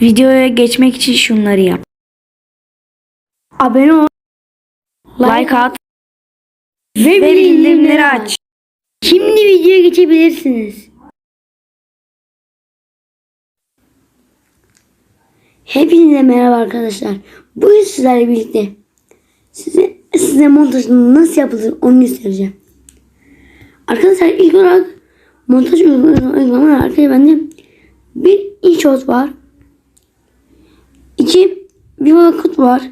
Videoya geçmek için şunları yap. Abone ol, like at Ve, ve bildirimleri aç. Şimdi videoya geçebilirsiniz. Hepinize merhaba arkadaşlar. Bugün sizlerle birlikte size, size montajın nasıl yapılır onu göstereceğim. Arkadaşlar ilk olarak montaj uygulama uygulama arkadaşlar bende bir InShot var. İki VivaCut var.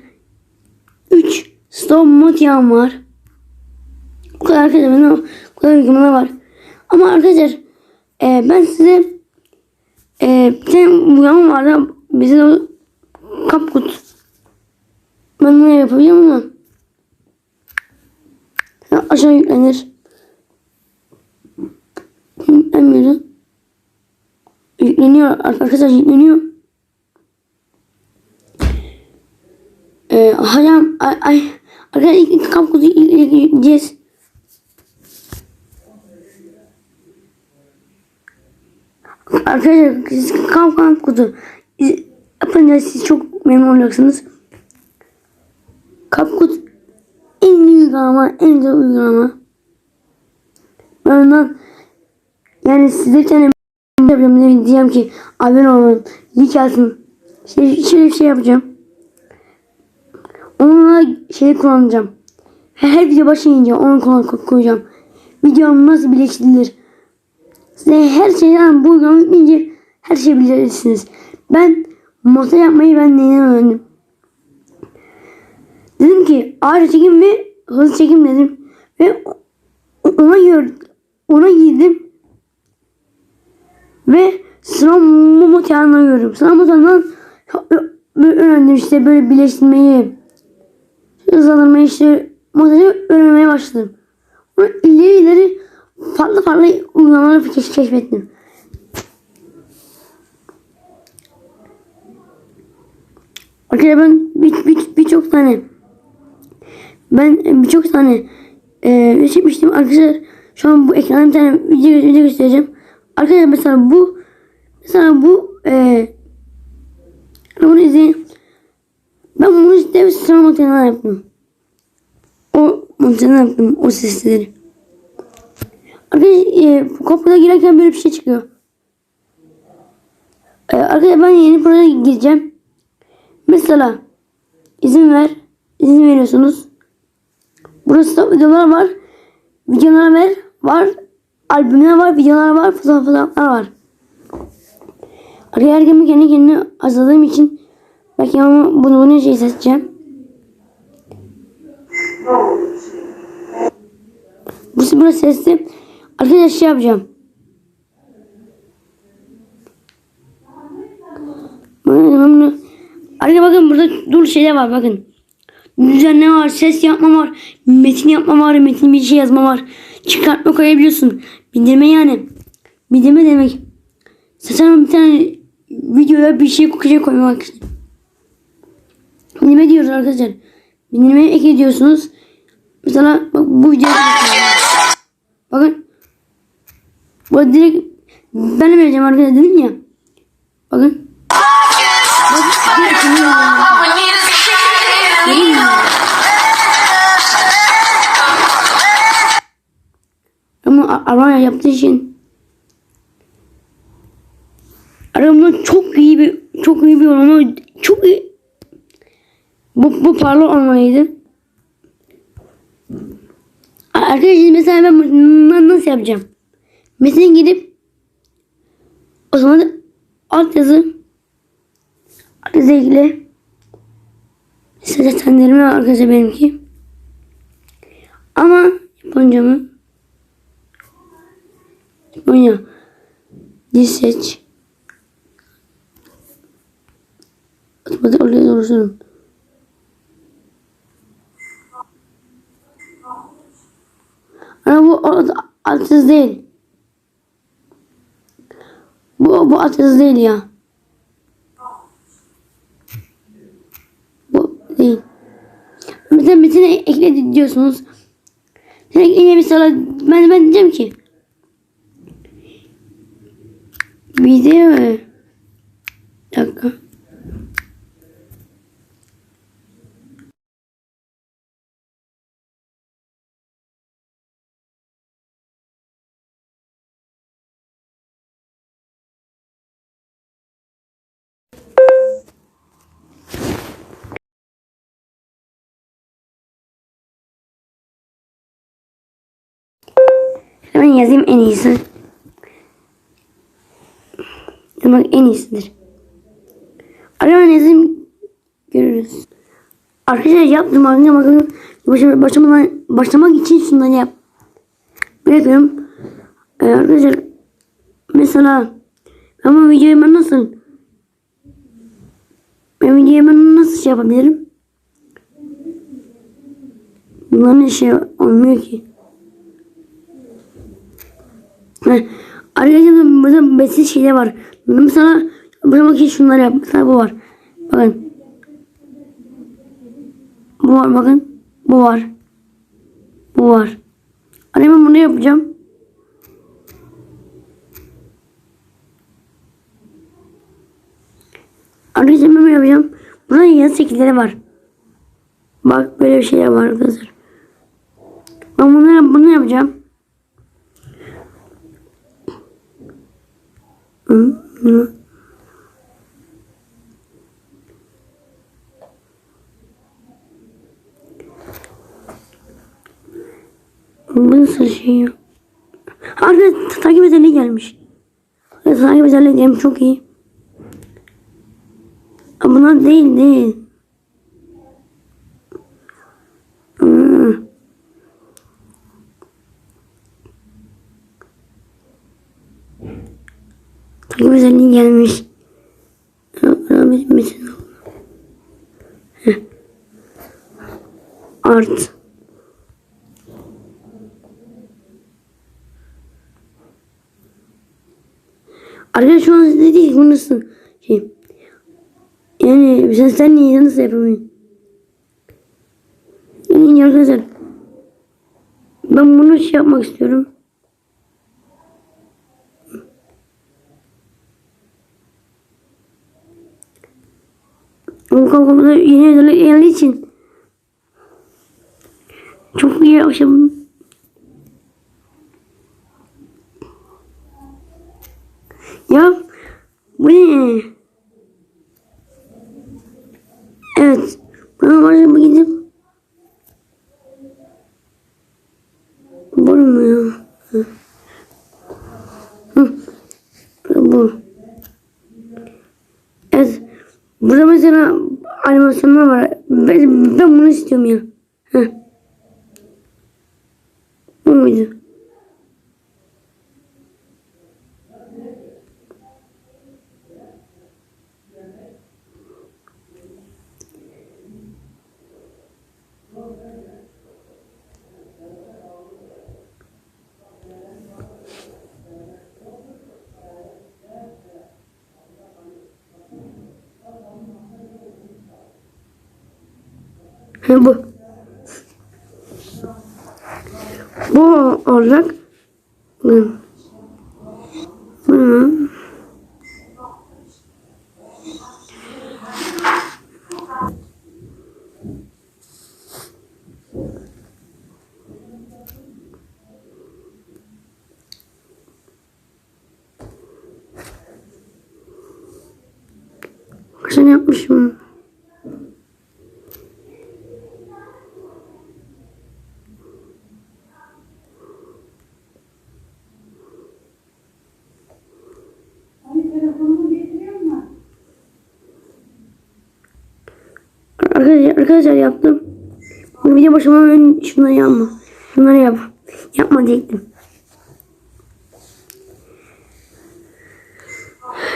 Üç Stop Motion var. Bu kadar arkadaşlar benim bu kadar uygulamalar var. Ama arkadaşlar e, ben size e, bir tane uygulama vardı. Bize o Kapkut. Ben bunu yapabiliyorum ama Ya aşağı yüklenir. Yüklenmiyor. Yükleniyor arkadaşlar yükleniyor. Ee, hayam ay, ay arkadaşlar ilk Kapkut'u yükleyeceğiz. Arkadaşlar kamp kamp kutu iz- yapınca siz çok memnun olacaksınız. Kapkut en iyi uygulama, en güzel uygulama. Ben ondan yani size bir tane yapacağım diyeceğim ki abone olun, like atın. Şey, bir şey yapacağım. Onunla şey kullanacağım. Her video başlayınca onu koyacağım. Videom nasıl birleştirilir? Size her şeyden bu uygulamayı yükleyince her şeyi bilirsiniz. Ben montaj yapmayı ben neyden öğrendim? Dedim ki ağır çekim ve hızlı çekim dedim. Ve ona gör, ona girdim. Ve sınav motorunu gördüm. Sınav öğrendim işte böyle birleştirmeyi. Hızlandırmayı işte montajı öğrenmeye başladım. Sonra ileri ileri farklı farklı uygulamaları keş- keşfettim. Arkadaşlar ben birçok bir, birçok tane ben birçok tane e, çekmiştim arkadaşlar şu an bu ekranda bir tane video, video göstereceğim. Arkadaşlar mesela bu mesela bu e, bunu izleyin. Ben bunu işte sıra makineden yaptım. O makineden yaptım o sesleri. Arkadaşlar e, kopyada girerken böyle bir şey çıkıyor. E, arkadaşlar ben yeni projeye gireceğim. Mesela izin ver. izin veriyorsunuz. Burası da videolar var. Videolar ver. Var. Albümler var. Videolar var. Fotoğraflar var. Arkadaşlar kendi kendi kendine hazırladığım için belki ama bunu bunu şey seçeceğim. Bu burası sesli. Arkadaşlar şey yapacağım. Arkadaşlar bakın burada dur şeyler var bakın. Düzenleme var, ses yapma var, metin yapma var, metin bir şey yazma var. Çıkartma koyabiliyorsun. Bildirme yani. Bildirme demek. Sen bir tane videoya bir şey koymak için. Bildirme diyoruz arkadaşlar. Bildirmeye ek ediyorsunuz. Mesela bak bu videoya Bakın. Bu direkt ben vereceğim arkadaşlar dedim ya. Bakın. Ama Armanya yaptığı için aramda çok iyi bir çok iyi bir olma çok iyi bu, bu parla olmalıydı. Arkadaşlar mesela ben nasıl yapacağım? Mesela gidip o zaman alt yazı alt yazı size senlerime arkadaşlar benimki ama Japonca mı? Japonya dil seç otomatik oraya doğrusunum Ama bu o- yazı değil. Bu, bu yazı değil ya. Bu değil. Mesela metine ekle diyorsunuz. Direkt yine mesela ben, ben diyeceğim ki video bir dakika. Hemen yazayım en iyisi. Demek en iyisidir. Hemen yazayım. Görürüz. Arkadaşlar yaptım arkadaşlar bakın. Başlama, başlamadan, başlamak için şunları yap. Bırakıyorum. Ee, arkadaşlar mesela ben bu videoyu ben nasıl ben videoyu ben nasıl şey yapabilirim? Bunların şey olmuyor ki. Heh. Arkadaşlar burada besin şeyler var. Mesela başlamak için şunları yap. Mesela bu var. Bakın. Bu var bakın. Bu var. Bu var. Hani ben bunu yapacağım. Arkadaşlar ben yapacağım. Burada yazı şekilleri var. Bak böyle bir şeyler var arkadaşlar. Ben bunu, bunu yapacağım. Hı, hı. Bu nasıl şey ya? Arkadaşlar takip özelliği gelmiş. Takip özelliği gelmiş çok iyi. Ama Bunlar değil değil. Takip özelliği gelmiş. Rahmet metin. Art. Arkadaşlar şu an size değil bu nasıl şey. Yani sen niye nasıl yapamıyorsun? Yani arkadaşlar ben bunu şey yapmak istiyorum. Bu kankamda yeni özellik geldiği için çok iyi akşam Ya bu ne? Evet. Bana başka bir gidip Bu mu ya? Hı. Hı. Bu. Evet. Burada mesela animasyonlar var. Ben, ben bunu istiyorum ya. bu. Bu olacak. Bu. Bu. Sen yapmışım. Arkadaşlar, arkadaşlar yaptım. Bu video başlamadan önce şunları yapma. Şunları yap. Yapma diyecektim.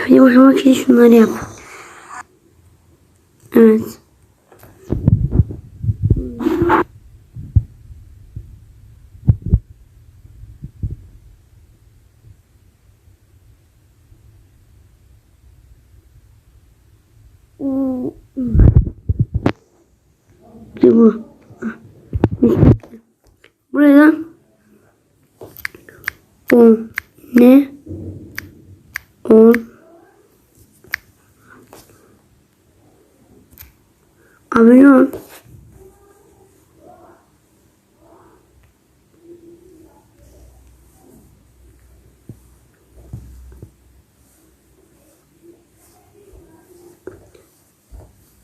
Video başlamak için şunları yap. Evet. İşte bu. Buraya o ne on abone ol.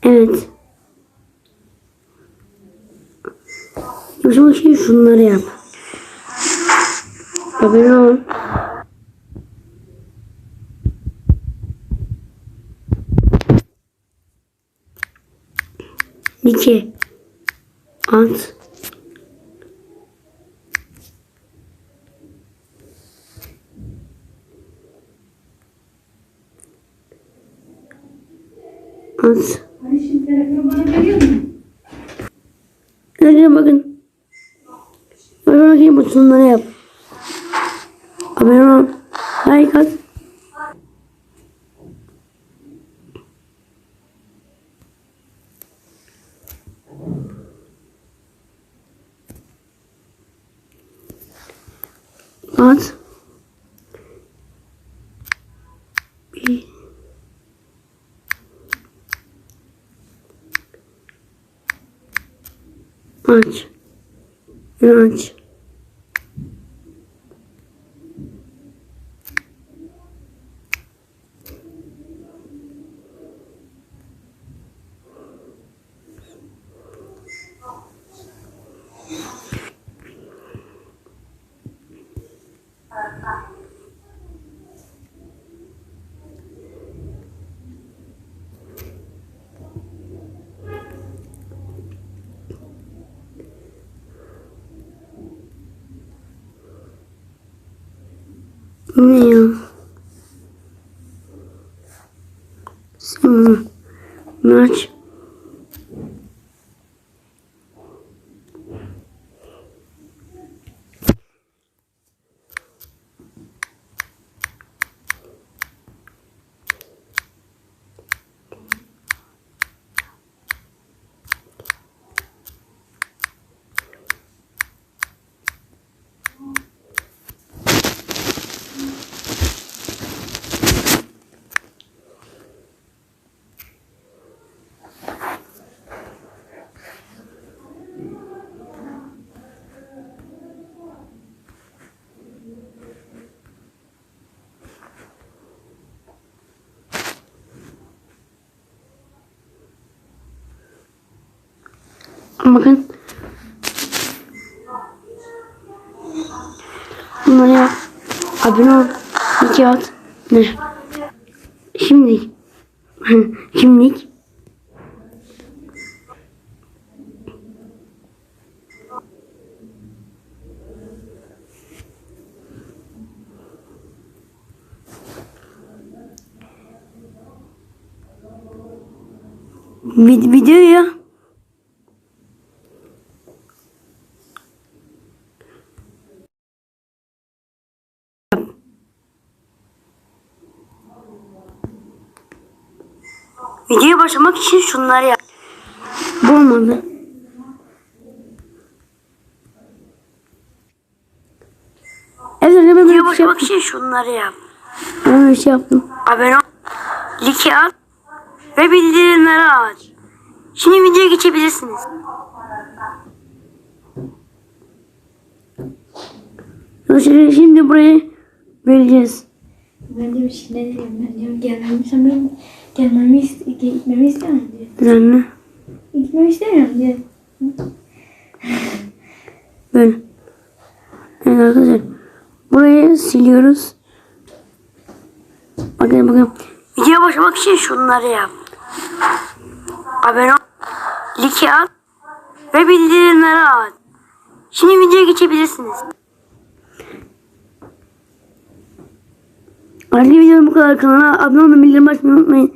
Evet. O zaman şimdi şunları yap. Abone ol. İki. At. At. Bakayım butonları yap. Abone ol. Like at. At. Aç. Aç. Ne ya? Sen Bakın. Bunları yap. Abone ol. İki at. Ne? Şimdilik. Şimdilik. Vid videoyu Videoya başlamak için şunları yap. Bu olmadı. Evet, evet, ben Videoya bir şey başlamak yaptım. için şunları yap. Ben bir şey yaptım. Abone ol. Like at. Ve bildirimleri aç. Şimdi videoya geçebilirsiniz. Arkadaşlar şimdi burayı vereceğiz. Ben de bir şeyler diyeyim. Ben diyorum gelmemi sanırım. Gelmemi, ist gitmemi istemem diyor. Düzenli. Gitmemi istemiyorum diyor. Böyle. Evet arkadaşlar. Burayı siliyoruz. Bakın bakın. Videoya başlamak için şunları yap. Abone ol. Like at. Ve bildirimleri aç. Şimdi videoya geçebilirsiniz. Arkadaşlar videom bu kadar. Kanala abone olmayı, bildirim açmayı unutmayın.